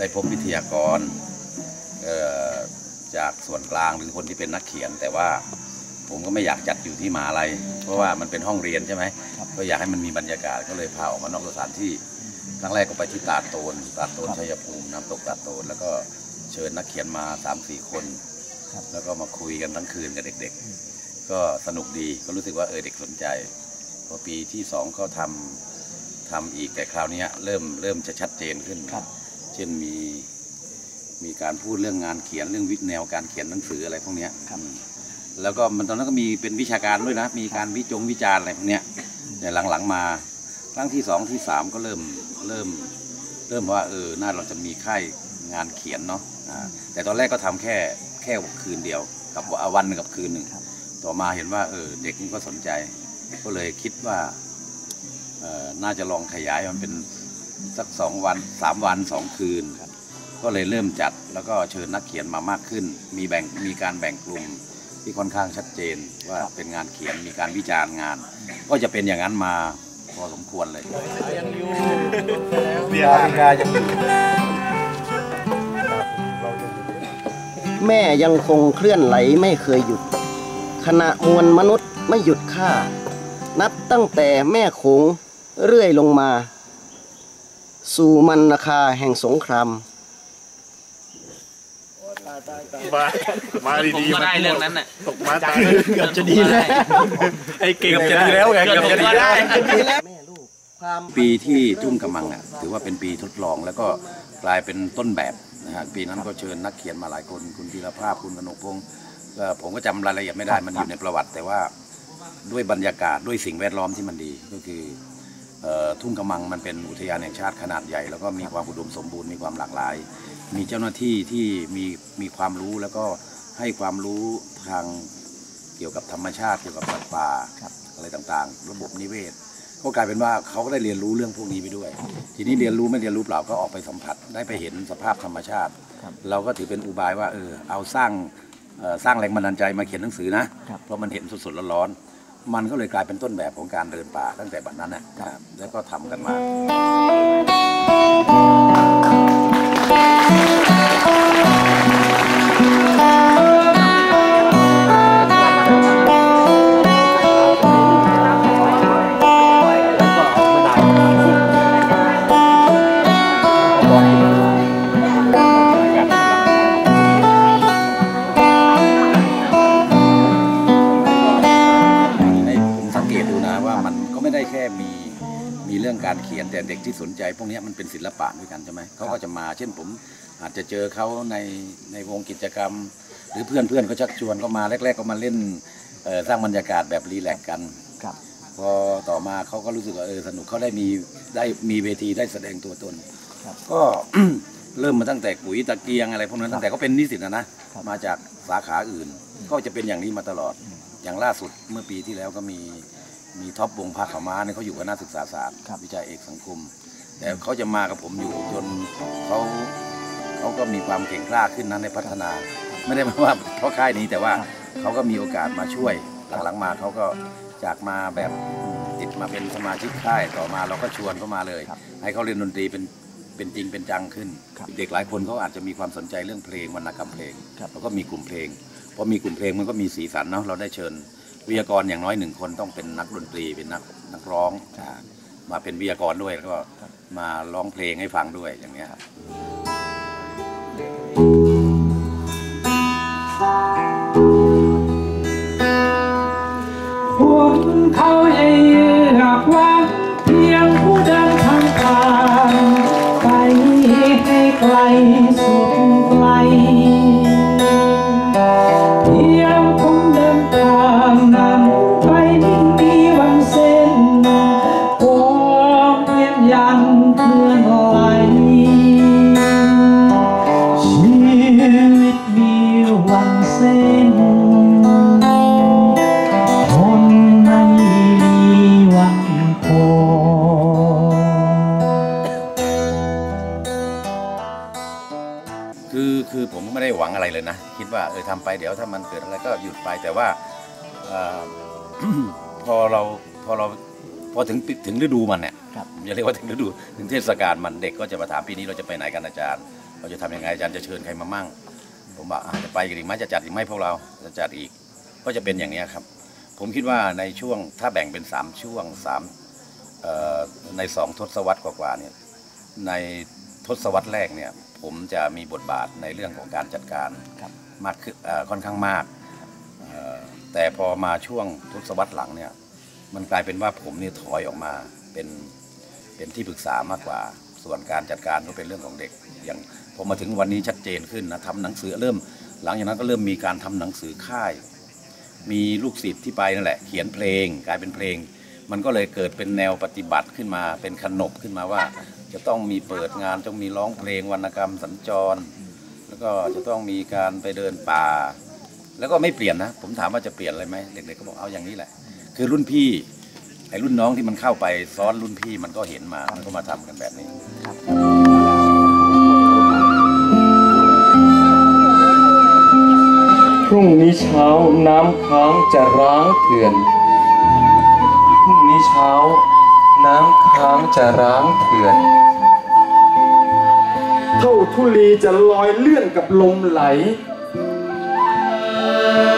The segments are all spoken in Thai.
ได้พบวิทยากรเอ่อจากส่วนกลางหรือคนที่เป็นนักเขียน แต่ว่าผมก็ไม่อยากจัดอยู่ที่มหาลัยเพราะว่ามันเป็นห้องเรียนใช่ไหมก็อยากให้มันมีบรรยากาศก็เลยพาออกมานอกสถานที่ครั้งแรกก็ไปที่ตาดโตนตาดโตนชัยภูมิน้ำตกตาดโตนแล้วก็เชิญนักเขียนมา3ามสี่คน แล้วก็มาคุยกันทั้งคืนกับเด็ก ๆ ก็สนุกดีก็รู้สึกว่าเออเด็กสนใจพอปีที่สองก็ทำทำอีกแต่คราวเนี้ยเริ่มเริ่มจะชัดเจนขึ้นครับเช่นมีมีการพูดเรื่องงานเขียนเรื่องวิแนวการเขียนหนังสืออะไรพวกเนี้ยครับอืมแล้วก็มันตอนนั้นก็มีเป็นวิชาการด้วยนะ มีการวิจงวิจารณ์อะไรพวกเนี้ยแต่หลังๆมาครั้งที่สองที่สามก็เริ่มเริ่มเริ่มว่าเออน่าเราจะมีค่ายงานเขียนเนาะอ่าแต่ตอนแรกก็ทำแค่แค่คืนเดียวกับวันหนึ่งกับคืนหนึ่งครับต่อมาเห็นว่าเออเด็กมันก็สนใจ ก็เลยคิดว่าเออน่าจะลองขยายมันเป็น สักสองวันสามวันสองคืน ก็เลยเริ่มจัดแล้วก็เชิญนักเขียนมามากขึ้น มีแบ่งมีการแบ่งกลุ่มที่ค่อนข้างชัดเจนว่าเป็นงานเขียนมีการวิจารณ์งาน ก็จะเป็นอย่างนั้นมาพอสมควรเลยเดี๋ยวนาฬิกายังอยู่แม่ยังคงเคลื่อนไหลไม่เคยหยุด ขณะมวลมนุษย์ไม่หยุดค่า นับตั้งแต่แม่โขงเรื่อยลงมา สู่มันนาคาแห่งสงครามมามาผมดีๆก็ได้เรื่องนั้นน่ะตกมาตายเกือบจะดีแล้วไอ้เก่งจะดีแล้วไงเกือบจะดีแล้วแม่ลูกความปีที่ทุ่งกำมังอะถือว่าเป็นปีทดลองแล้วก็กลายเป็นต้นแบบนะฮะปีนั้นก็เชิญนักเขียนมาหลายคนคุณธีรภาพคุณกนกพงศ์ก็ผมก็จำรายละเอียดไม่ได้มันอยู่ในประวัติ แต่ว่าด้วยบรรยากาศด้วยสิ่งแวดล้อมที่มันดีก็คือเอ่อ ทุ่งกำมังมันเป็นอุทยานแห่งชาติขนาดใหญ่ แล้วก็มีความอุดมสมบูรณ์มีความหลากหลาย มีเจ้าหน้าที่ที่มีมีความรู้แล้วก็ให้ความรู้ทางเกี่ยวกับธรรมชาติเกี่ยวกับสัตว์ป่าครับอะไรต่างๆ ระบบนิเวศก็กลายเป็นว่าเขาก็ได้เรียนรู้เรื่องพวกนี้ไปด้วย ทีนี้เรียนรู้ไม่เรียนรู้เปล่าก็ออกไปสัมผัสได้ไปเห็นสภาพธรรมชาติครับเราก็ถือเป็นอุบายว่าเออเอาสร้างเอ่อสร้างแรงบันดาลใจมาเขียนหนังสือนะครับเพราะมันเห็นสดๆร้อนๆ มันก็เลยกลายเป็นต้นแบบของการเดินป่าตั้งแต่บัดนั้นนะแล้วก็ทำกันมา ม่ได้แค่มีมีเรื่องการเขียนแต่เด็กที่สนใจ พวกเนี้ยมันเป็นศิลปะด้วยกันใช่ไหมเขาก็จะมา เช่นผมอาจจะเจอเขาในในวงกิจกรรม หรือเพื่อนเพื่อนๆก็ชักชวนเขามาแรก ๆ ก็มาเล่นเอ่อสร้างบรรยากาศแบบรีแลกซ์กันครับพอต่อมาเขาก็รู้สึกว่าเออสนุกเขาได้มีได้มีเวทีได้แสดงตัวตนครับก็เริ่มมาตั้งแต่ปุ๋ยตะเกียงอะไรพวกนั้นตั้งแต่เขาเป็นนิสิตนะนะครับมาจากสาขาอื่น ก็จะเป็นอย่างนี้มาตลอด อย่างล่าสุดเมื่อปีที่แล้วก็มี มีท็อปวงภาขาวม้าเนี่ยเขาอยู่คณะศึกษาศาสตร์ครับวิจัยเอกสังคม แต่เขาจะมากับผมอยู่จนเขาเขาก็มีความเก่งกล้าขึ้นนั้นในพัฒนา ไม่ได้หมายว่าเพราะค่ายนี้แต่ว่าเขาก็มีโอกาสมาช่วยหลังๆมาเขาก็จากมาแบบติดมาเป็นสมาชิกค่ายต่อมาเราก็ชวนเขามาเลยครับให้เขาเรียนดนตรีเป็นเป็นจริงเป็นจังขึ้นครับเด็กหลายคนเขาอาจจะมีความสนใจเรื่องเพลงวรรณกรรมเพลงครับแล้วก็มีกลุ่มเพลงพอมีกลุ่มเพลงมันก็มีสีสันเนาะเราได้เชิญ วิทยากรอย่างน้อยหนึ่งคนต้องเป็นนักดนตรีเป็นนักนักร้องอ่ามาเป็นวิทยากรด้วยแล้วก็มาร้องเพลงให้ฟังด้วยอย่างเนี้ยพวกเขาให้หากว่าเพียงผู้เดินทางผ่านไปให้ไกล คือคือผมก็ไม่ได้หวังอะไรเลยนะ คิดว่าเออทำไปเดี๋ยวถ้ามันเกิดอะไรก็หยุดไปแต่ว่าอ่าพอเราพอเราพอถึงปิถึงฤดูมันเนี่ยครับผมจะเรียกว่าถึงฤดูถึงเทศกาลมันเด็กก็จะมาถามปีนี้เราจะไปไหนกันอาจารย์ เราจะทำยังไงอาจารย์จะเชิญใครมามั่ง ผมบอกอาจจะไปกันอีกไหมจะจัดอีกไหมพวกเราจะจัดอีก ก็จะเป็นอย่างนี้ครับ ผมคิดว่าในช่วงถ้าแบ่งเป็นสามช่วงสามเอ่อในสองทศวรรษกว่าๆเนี่ยในทศวรรษแรกเนี่ย ผมจะมีบทบาทในเรื่องของการจัดการครับมากขึ้นเอ่อค่อนข้างมากเอ่อแต่พอมาช่วงทศวรรษหลังเนี่ยมันกลายเป็นว่าผมเนี่ยถอยออกมาเป็นเป็นที่ปรึกษามากกว่า ส่วนการจัดการก็เป็นเรื่องของเด็ก อย่างพอมาถึงวันนี้ชัดเจนขึ้นนะทำหนังสือเริ่ม หลังจากนั้นก็เริ่มมีการทำหนังสือค่าย มีลูกศิษย์ที่ไปนั่นแหละ เขียนเพลง กลายเป็นเพลง มันก็เลยเกิดเป็นแนวปฏิบัติขึ้นมาเป็นขนบขึ้นมาว่า จะต้องมีเปิดงานต้องมีร้องเพลงวรรณกรรมสัญจร แล้วก็จะต้องมีการไปเดินป่า แล้วก็ไม่เปลี่ยนนะ ผมถามว่าจะเปลี่ยนอะไรไหมเด็กๆก็บอกเอาอย่างนี้แหละ คือรุ่นพี่ไอ้รุ่นน้องที่มันเข้าไปซ้อนรุ่นพี่มันก็เห็นมามันก็มาทำกันแบบนี้พรุ่งนี้เช้าน้ำค้างจะร้างเถื่อน พรุ่งนี้เช้า น้ำค้างจะร้างเถื่อน เท่าทุลีจะลอยเลื่อนกับลมไหล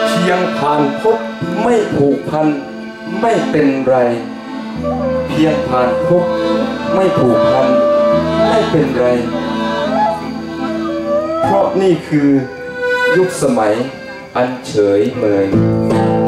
เพียงผ่านพบไม่ผูกพัน ไม่เป็นไร เพียงผ่านพบไม่ผูกพัน ไม่เป็นไร เพราะนี่คือยุคสมัยอันเฉยเมยอย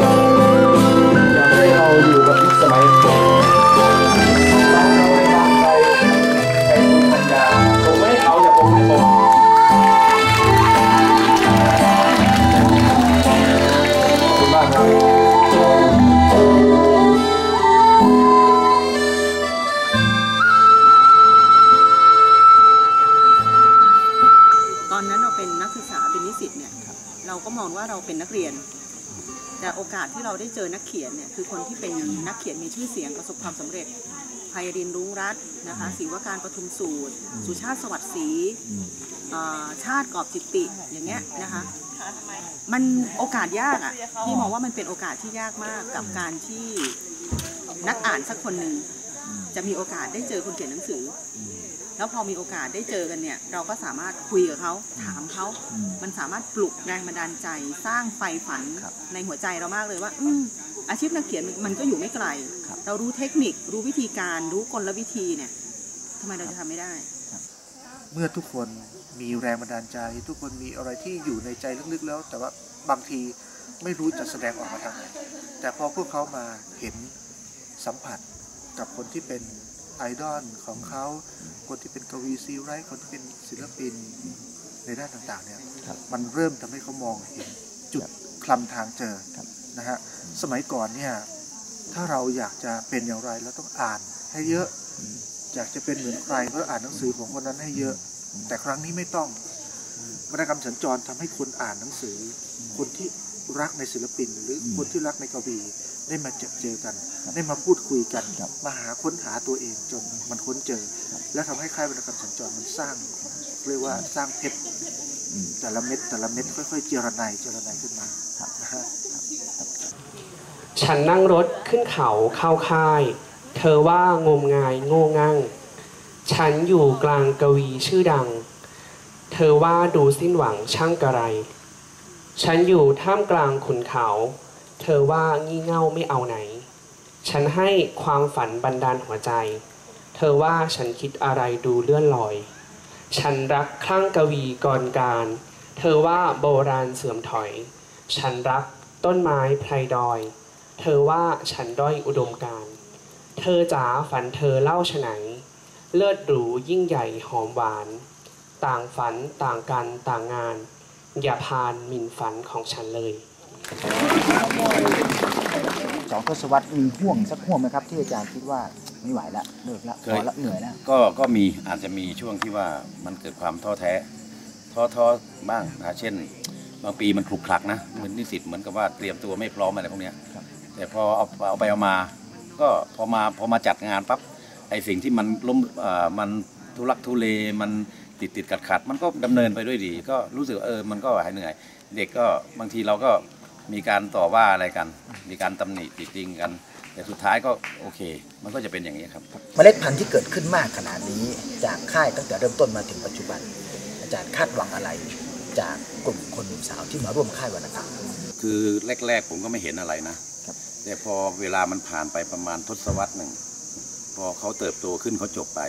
รินทร์รุ้งรัตน์นะคะศิวการปทุมสูตร สุชาติสวัสดิ์ศรีเอ่อชาติกอบจิตติอย่างเงี้ยนะคะ มันโอกาสยากอะ่ะพี่มองว่ามันเป็นโอกาสที่ยากมากกับการที่นักอ่านสักคนหนึ่งจะมีโอกาสได้เจอคนเขียนหนังสือ แล้วพอมีโอกาสได้เจอกันเนี่ย เราก็สามารถคุยกับเขาถามเขา มันสามารถปลุกแรงบันดาลใจ สร้างไฟฝันในหัวใจเรามากเลยว่า อืม อาชีพนักเขียนมันมันก็อยู่ไม่ไกล เรารู้เทคนิครู้วิธีการรู้กลวิธีเนี่ยทำไมเราจะทำไม่ได้ เมื่อทุกคนมีแรงบันดาลใจ ทุกคนมีอะไรที่อยู่ในใจลึกๆแล้ว แต่ว่าบางทีไม่รู้จะแสดงออกมาทางไหนแต่พอพวกเขามาเห็นสัมผัสกับคนที่เป็นไอดอลของเขา คนที่เป็นกวีซีไรต์คนที่เป็นศิลปินในด้านต่างๆเนี่ย มันเริ่มทำให้เขามองเห็นจุดคลำทางเจอ นะฮะสมัยก่อนเนี่ยถ้าเราอยากจะเป็นอย่างไรเราต้องอ่านให้เยอะอยากจะเป็นเหมือนใครก็อ่านหนังสือของคนนั้นให้เยอะ แต่ครั้งนี้ไม่ต้องวรรณกรรมสัญจรทำให้คนอ่านหนังสือ คนที่รักในศิลปิน หรือคนที่รักในกวีได้มาเจอเจอกัน ได้มาพูดคุยกันมาหาค้นหาตัวเองจนมันค้นเจอ และทำให้ค่ายวรรณกรรมสัญจรมันสร้างเรียกว่าสร้างเพชรแต่ละเม็ดแต่ละเม็ดค่อยๆ เจรไนเจรไนขึ้นมานะฮะ ฉันนั่งรถขึ้นเขาเข้าค่าย เธอว่างมงายโง่งั่ง ฉันอยู่กลางกวีชื่อดัง เธอว่าดูสิ้นหวังช่างกระไร ฉันอยู่ท่ามกลางขุนเขา เธอว่างี่เง่าไม่เอาไหน ฉันให้ความฝันบันดาลหัวใจ เธอว่าฉันคิดอะไรดูเลื่อนลอย ฉันรักคลั่งกวีกรการ เธอว่าโบราณเสื่อมถอย ฉันรักต้นไม้ไพรดอย เธอว่าฉันด้อยอุดมการณ์เธอจ๋าฝันเธอเล่าฉไหน เลิศหรูยิ่งใหญ่หอมหวาน ต่างฝันต่างกันต่างงาน อย่าพานหมิ่นฝันของฉันเลยสองทศวรรษมีห่วงสักห่วงไหมครับ ที่อาจารย์คิดว่าไม่ไหวละเลิกละพอละเหนื่อยแล้วก็ก็มีอาจจะมีช่วงที่ว่ามันเกิดความท้อแท้ ท้อท้อบ้างนะเช่น บางปีมันคลุกคลักนะเหมือนนิสิตเหมือนกับว่าเตรียมตัวไม่พร้อมอะไรพวกเนี้ย แต่พอเอาเอาไปเอามา ก็พอมาพอมาจัดงานปั๊บไอสิ่งที่มันล้มเอ่อมันทุลักทุเลมันติดติดขัดขัดๆมันก็ดำเนินไปด้วยดี ก็รู้สึกว่าเออมันก็หายเหนื่อย เด็กก็บางทีเราก็มีการต่อว่าอะไรกัน มีการตำหนิติติงกัน แต่สุดท้ายก็โอเค มันก็จะเป็นอย่างนี้ครับ เมล็ดพันธุ์ที่เกิดขึ้นมากขนาดนี้ จากค่ายตั้งแต่เริ่มต้นมาถึงปัจจุบัน อาจารย์คาดหวังอะไร จากกลุ่มคนหนุ่มสาวที่มาร่วมค่ายวรรณกรรม คือแรก ๆ ผมก็ไม่เห็นอะไรนะครับ แต่พอเวลามันผ่านไปประมาณทศวรรษหนึ่ง พอเขาเติบโตขึ้นเขาจบไป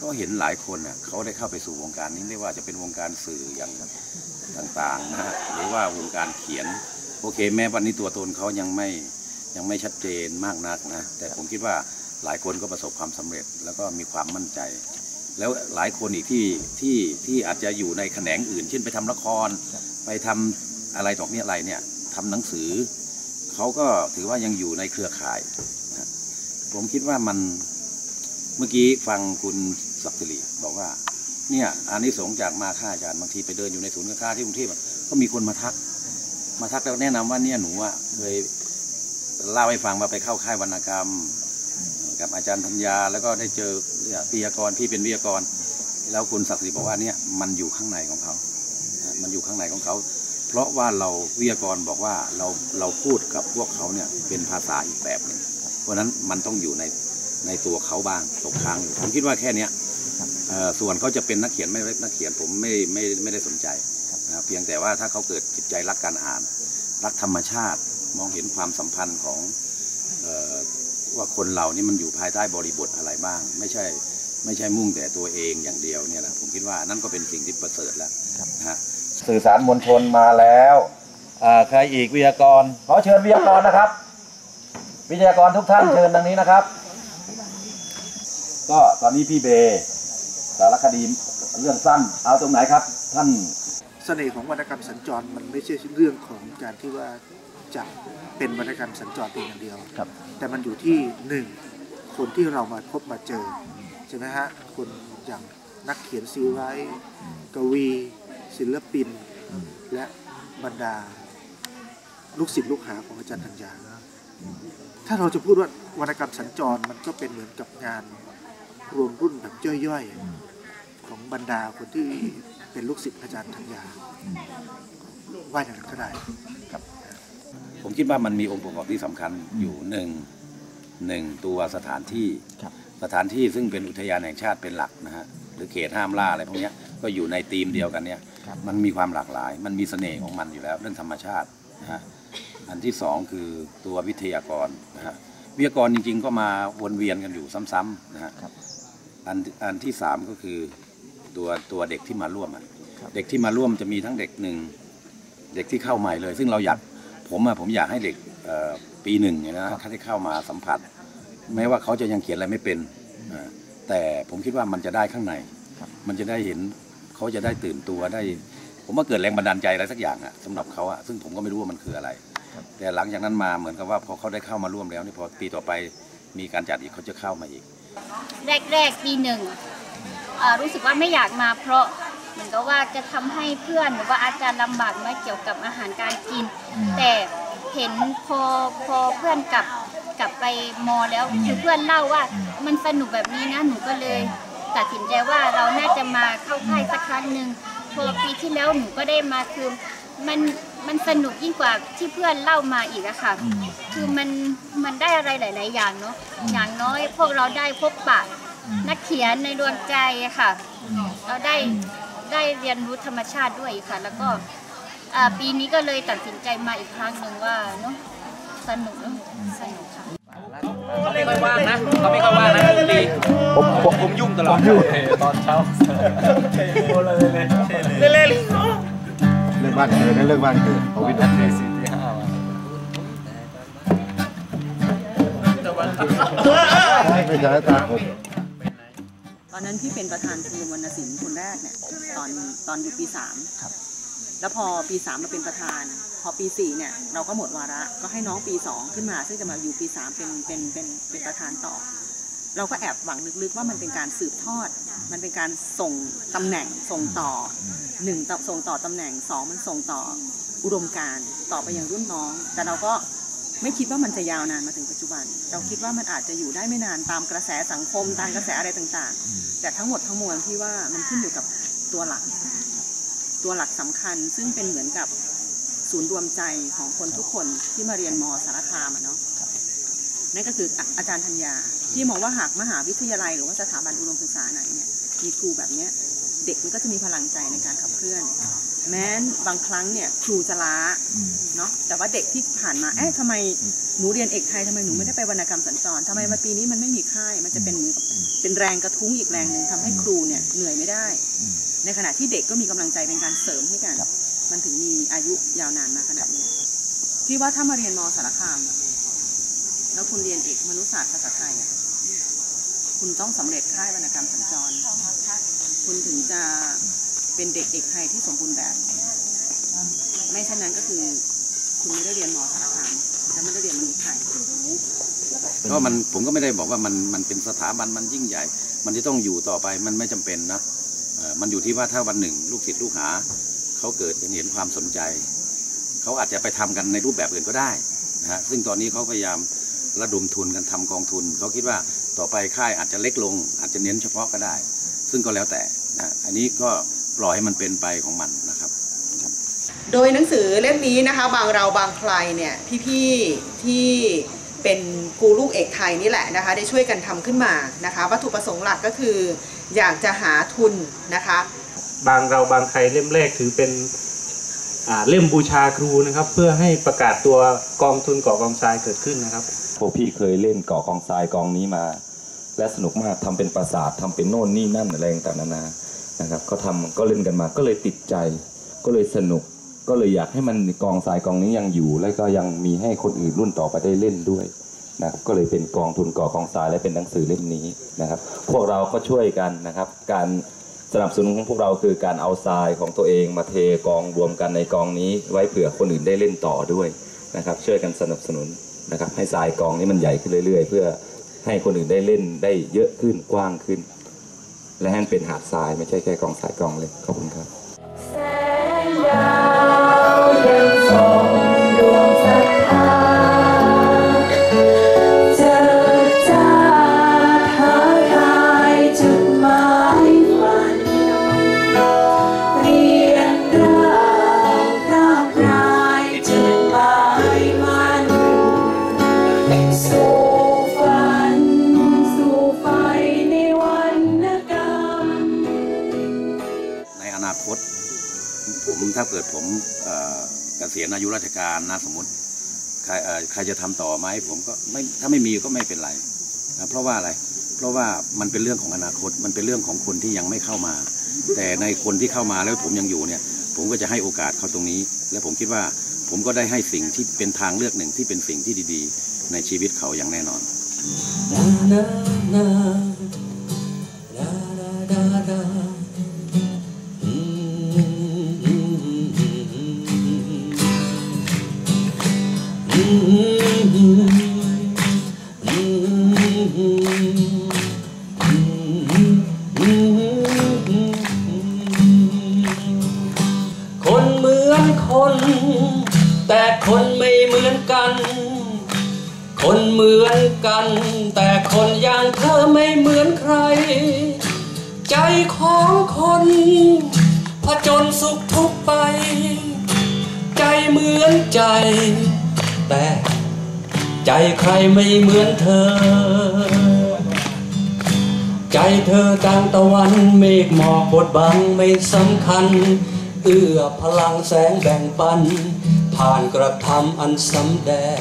ก็เห็นหลายคนน่ะเขาได้เข้าไปสู่วงการนี้ไม่ว่าจะเป็นวงการสื่ออย่างต่างๆนะฮะหรือว่าวงการเขียน โอเค แม้วันนี้ตัวตนเขายังไม่ยังไม่ชัดเจนมากนักนะ แต่ผมคิดว่าหลายคนก็ประสบความสำเร็จแล้วก็มีความมั่นใจ แล้วหลายคนอีกที่ที่ที่อาจจะอยู่ในแขนงอื่น เช่นไปทำละคร ไปทำอะไรต่อเนี้อะไรเนี่ยทำหนังสือ เขาก็ถือว่ายังอยู่ในเครือข่าย ผมคิดว่ามันเมื่อกี้ฟังคุณศักดิ์สิริบอกว่า เนี่ยอานิสงส์จากมาค่าอาจารย์บางทีไปเดินอยู่ในศูนย์การค้าที่กรุงเทพก็มีคนมาทัก มาทักแล้วแนะนำว่าเนี่ยหนูอะเคยเล่าให้ฟังว่าไปเข้าค่ายวรรณกรรม กับอาจารย์ธัญญา แล้วก็ได้เจอเนี่ยวิทยากรพี่เป็นวิทยากร แล้วคุณศักดิ์สิทธิ์บอกว่าเนี่ยมันอยู่ข้างในของเขา มันอยู่ข้างในของเขา เพราะว่าเราวิทยากรบอกว่าเราเราพูดกับพวกเขาเนี่ยเป็นภาษาอีกแบบหนึ่งเพราะฉะนั้นมันต้องอยู่ในในตัวเขาบ้างตกค้างอยู่ผมคิดว่าแค่เนี้ยเอ่อส่วนเขาจะเป็นนักเขียนไม่นักเขียนผมไม่ไม่ไม่ได้สนใจนะครับเพียงแต่ว่าถ้าเขาเกิดจิตใจรักการอ่าน รักธรรมชาติมองเห็นความสัมพันธ์ของเอ่อว่าคนเรานี่มันอยู่ภายใต้บริบทอะไรบ้าง ไม่ใช่ไม่ใช่มุ่งแต่ตัวเองอย่างเดียวเนี่ยนะผมคิดว่านั่นก็เป็นสิ่งที่ประเสริฐแล้วนะฮะ สื่อสารมวลชนมาแล้วอ่าใครอีกวิทยากร ขอเชิญวิทยากรนะครับ วิทยากรทุกท่านเชิญดังนี้นะครับ ก็ตอนนี้พี่เบสารคดีเรื่องสั้น เอาตรงไหนครับ ท่านเสน่ห์ของวรรณกรรมสัญจรมันไม่ใช่เรื่องของการที่ว่าจะเป็นวรรณกรรมสัญจรเพียงอย่างเดียว ครับ แต่มันอยู่ที่หนึ่งคนที่เรามาพบมาเจอใช่ไหมฮะคนอย่างนักเขียนซีไรต์กวี ศิลปิน และบรรดา ลูกศิษย์ลูกหาของอาจารย์ธัญญาถ้าเราจะพูดว่าวรรณกรรมสัญจรมันก็เป็นเหมือนกับงานรวมรุ่นแบบย่อยๆ ของบรรดาคนที่เป็นลูกศิษย์อาจารย์ธัญญาว่าอย่างนั้นก็ได้ผมคิดว่ามันมีองค์ประกอบที่สำคัญอยู่หนึ่งหนึ่งตัวสถานที่ครับสถานที่ซึ่งเป็นอุทยานแห่งชาติเป็นหลักนะฮะหรือเขตห้ามล่าอะไรพวกเนี้ยก็อยู่ในธีมเดียวกันเนี่ยครับ มันมีความหลากหลาย มันมีเสน่ห์ของมันอยู่แล้ว เรื่องธรรมชาตินะฮะอันที่สองคือตัววิทยากรนะฮะวิทยากรจริง ๆ ก็มาวนเวียนกันอยู่ซ้ำๆนะฮะครับอันอันที่สามก็คือตัวตัวเด็กที่มาร่วมอะครับเด็กที่มาร่วมจะมีทั้งเด็กหนึ่งเด็กที่เข้าใหม่เลย ซึ่งเราอยากผมอะผมอยากให้เด็กเอ่อปีหนึ่งเนี่ยนะเขาที่เข้ามาสัมผัส แม้ว่าเขาจะยังเขียนอะไรไม่เป็นอ่าแต่ผมคิดว่ามันจะได้ข้างใน มันจะได้เห็น เขาจะได้ตื่นตัวได้ ผมว่าเกิดแรงบันดาลใจอะไรสักอย่างอะสำหรับเขาอะซึ่งผมก็ไม่รู้ว่ามันคืออะไร แต่หลังจากนั้นมาเหมือนกับว่าพอเขาได้เข้ามาร่วมแล้วนี่พอปีต่อไปมีการจัดอีกเขาจะเข้ามาอีก แรกๆปีหนึ่งเอ่อรู้สึกว่าไม่อยากมาเพราะเหมือนกับว่าจะทำให้เพื่อนหรือว่าอาจารย์ลำบากน้อยเกี่ยวกับอาหารการกิน แต่เห็นพอพอเพื่อนกลับกลับไปมอแล้วคือเพื่อนเล่าว่ามันสนุกแบบนี้นะหนูก็เลย ตัดสินใจว่าเราน่าจะมาเข้าค่ายสักครั้งหนึ่งพอปีที่แล้วหนูก็ได้มาคือมันมันสนุกยิ่งกว่าที่เพื่อนเล่ามาอีกอะค่ะ คือมันมันได้อะไรหลาย ๆ อย่างเนาะอย่างน้อยพวกเราได้พบปะนักเขียนในดวงใจอะค่ะ เราได้ได้เรียนรู้ธรรมชาติด้วยค่ะ แล้วก็อ่าปีนี้ก็เลยตัดสินใจมาอีกครั้งหนึ่งว่าเนาะสนุกเนอะสนุกค่ะเขา ไม่ค่อยว่างนะเขาไม่ค่อยว่างนะดนตรีผมผมผมยุ่งตลอดตอนเช้าเล่นเรื่องบ้านเกิดนะเรื่องบ้านเกิดของวิทย์นะไม่ใช่ตาผมตอนนั้นพี่เป็นประธานชมรมวรรณศิลป์คนแรกเนี่ยตอนตอนอยู่ปีสามครับ แล้วพอปีสามมาเป็นประธาน พอปีสี่เนี่ยเราก็หมดวาระก็ให้น้องปีสองขึ้นมา ซึ่งจะมาอยู่ปีสามเป็นเป็นเป็นเป็นประธานต่อ เราก็แอบหวังลึกๆว่ามันเป็นการสืบทอด มันเป็นการส่งตำแหน่งส่งต่อหนึ่งต่อส่งต่อตำแหน่งสองมันส่งต่ออุดมการต่อไปอยังรุ่นน้อง แต่เราก็ไม่คิดว่ามันจะยาวนานมาถึงปัจจุบัน เราคิดว่ามันอาจจะอยู่ได้ไม่นานตามกระแสสังคมตามกระแสอะไรต่างๆ แต่ทั้งหมดทั้งมวลที่ว่ามันขึ้นอยู่กับตัวหลัก ตัวหลักสำคัญ ซึ่งเป็นเหมือนกับศศูนย์รวมใจของคนทุกคนที่มาเรียนมสารคามอะเนาะนั่นก็คืออาอาจารย์ธัญญาที่มองว่าหากมหาวิทยาลัย หรือว่าสถาบันอุดมศึกษาไหนเนี่ยมีครูแบบเนี้ยเด็กมันก็จะมีพลังใจในการขับเคลื่อน แม้นบางครั้งเนี่ยครูจะล้าเนาะแต่ว่าเด็กที่ผ่านมาเอ๊ะทำไมหนูเรียนเอกไทยทำไมหนูไม่ได้ไปวรรณกรรมสัญจรทำไมมาปีนี้มันไม่มีค่าย มันจะเป็นเหมือนกับเป็นแรงกระทุ้งอีกแรงหนึ่งทำให้ครูเนี่ยเหนื่อยไม่ได้ ในขณะที่เด็กก็มีกำลังใจเป็นการเสริมให้กันมันถึงมีอายุยาวนานมาขนาดนี้พี่ว่าถ้ามาเรียนมสารคาม แล้วคุณเรียนเอกมนุษยศาสตร์ภาษาไทยอะคุณต้องสำเร็จค่ายวรรณกรรมสัญจร คุณถึงจะ เป็นเด็กเอกไทยที่สมบูรณ์แบบ ไม่เช่นนั้นก็คือคุณไม่ได้เรียนหมอสารคามและไม่ได้เรียนมนุษย์ไทยก็มันผมก็ไม่ได้บอกว่ามันมันเป็นสถาบันมันยิ่งใหญ่ มันจะต้องอยู่ต่อไปมันไม่จำเป็นนะมันอยู่ที่ว่าถ้าวันหนึ่ง ลูกศิษย์ลูกหาเขาเกิดเห็นความสนใจเขาอาจจะไปทำกันในรูปแบบอื่นก็ได้นะฮะซึ่งตอนนี้เขาพยายามระดมทุนกันทำกองทุนเขาคิดว่าต่อไปค่ายอาจจะเล็กลง อาจจะเน้นเฉพาะก็ได้ ซึ่งก็แล้วแต่นะอันนี้ก็ ปล่อยให้มันเป็นไปของมันนะครับ โดยหนังสือเล่มนี้นะคะ บางเราบางใครเนี่ยพี่ๆที่เป็นกูลูกเอกไทยนี่แหละนะคะ ได้ช่วยกันทำขึ้นมานะคะ วัตถุประสงค์หลักก็คือ อยากจะหาทุนนะคะ บางเราบางใครเล่มแรกถือเป็นอ่าเล่มบูชาครูนะครับ เพื่อให้ประกาศตัวกองทุนก่อกองทรายเกิดขึ้นนะครับพวกพี่เคยเล่นเกาะกองทรายกองนี้มา และสนุกมากทำเป็นปราสาททำเป็นโน่นนี่นั่นอะไรต่างๆนานา นะครับก็ทำก็เล่นกันมาก็เลยติดใจ ก็เลยสนุก ก็เลยอยากให้มันกองทรายกองนี้ยังอยู่ และก็ยังมีให้คนอื่นรุ่นต่อไปได้เล่นด้วยนะครับก็เลยเป็นกองทุนก่อกองทรายและเป็นหนังสือเล่มนี้นะครับ พวกเราก็ช่วยกันนะครับ การสนับสนุนของพวกเราคือการเอาทรายของตัวเองมาเทกองรวมกันในกองนี้ ไว้เผื่อคนอื่นได้เล่นต่อด้วยนะครับ ช่วยกันสนับสนุนนะครับ ให้ทรายกองนี้มันใหญ่ขึ้นเรื่อย ๆ เพื่อให้คนอื่นได้เล่นได้เยอะขึ้นกว้างขึ้น และให้มันเป็นหาดทราย ไม่ใช่แค่กองทรายกองเลยขอบคุณครับ ว่ามันเป็นเรื่องของอนาคต มันเป็นเรื่องของคนที่ยังไม่เข้ามา แต่ในคนที่เข้ามาแล้วผมยังอยู่เนี่ย ผมก็จะให้โอกาสเขาตรงนี้ และผมคิดว่าผมก็ได้ให้สิ่งที่เป็นทางเลือกหนึ่งที่เป็นสิ่งที่ดีๆ ในชีวิตเขาอย่างแน่นอนคน คนไม่เหมือนกัน คนเหมือนกัน แต่คนอย่างเธอไม่เหมือนใคร ใจของคนผจญสุขทุกไป ใจเหมือนใจ แต่ใจใครไม่เหมือนเธอ ใจเธอดังตะวันเมฆหมอกบดบังไม่สำคัญ เอื้อพลังแสงแบ่งปัน ผ่านกระทำอันสำแดง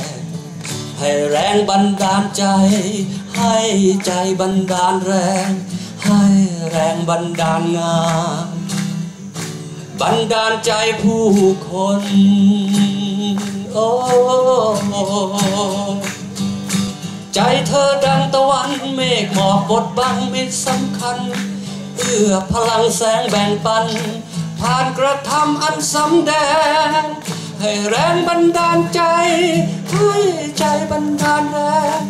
ให้แรงบันดาลใจ ให้ใจบันดาลแรง ให้แรงบันดาลงามบันดาลใจผู้คน โอ้ใจเธอดังตะวันเมฆหมอกบดบังไม่สำคัญเอื้อพลังแสงแบ่งปัน ผ่านกระทำอันสำแดง ให้แรงบันดาลใจ ให้ใจบันดาลแรง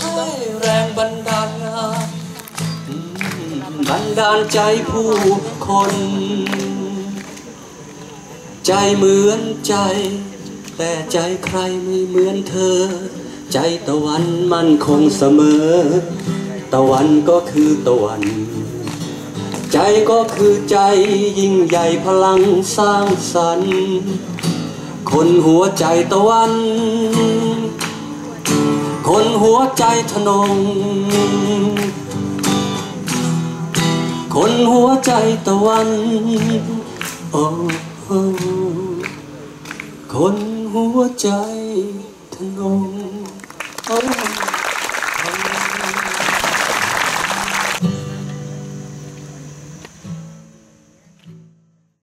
ให้แรงบันดาลงามอืมบันดาลใจผู้คน ใจเหมือนใจ แต่ใจใครไม่เหมือนเธอ ใจตะวันมั่นคงเสมอ ตะวันก็คือตะวันใจก็คือใจยิ่งใหญ่พลังสร้างสรรค์ คนหัวใจตะวัน คนหัวใจทนง คนหัวใจตะวันโอ้คนหัวใจทนง